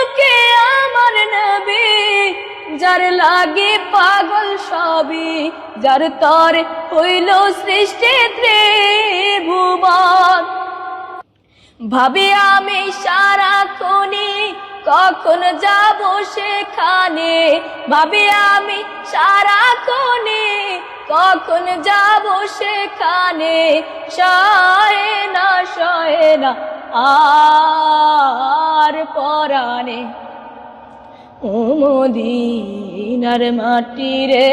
তোর বুকে আমার নবী, যার লাগে পাগল সবই, যার তর হইল সৃষ্টি ত্রিভুবন। ভাবি আমি সারা খনি, কখন যাব সেখানে? ভাবি আমি সারা খনি, কখন যাব সেখানে? সয়ে না সয়ে না আর পরাণে উমদিনার মাটি রে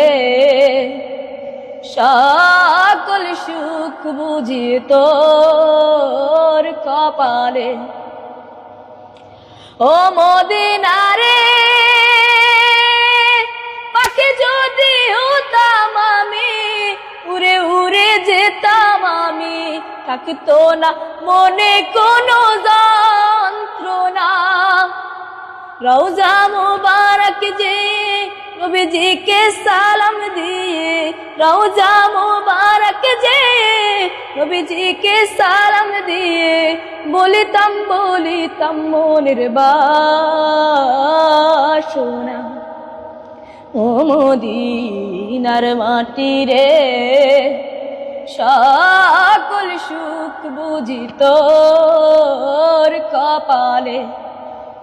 সকল সুখ বুঝি তোর কপালে। ও মদিনারে, পাখি যদি হতাম আমি, উড়ে উড়ে যেতাম আমি, থাকতো না মনে কোনো যন্ত্রণা। রওজা মুবারক যে নবীজিকে সালাম দিয়ে। রওজা মুবারক যে নবীজিকে সালাম দিয়ে। বলিতাম বলিতাম মনের বাসনা। ও মদিনার মাটি রে, সকল সুখ বুঝি তোর কপালে।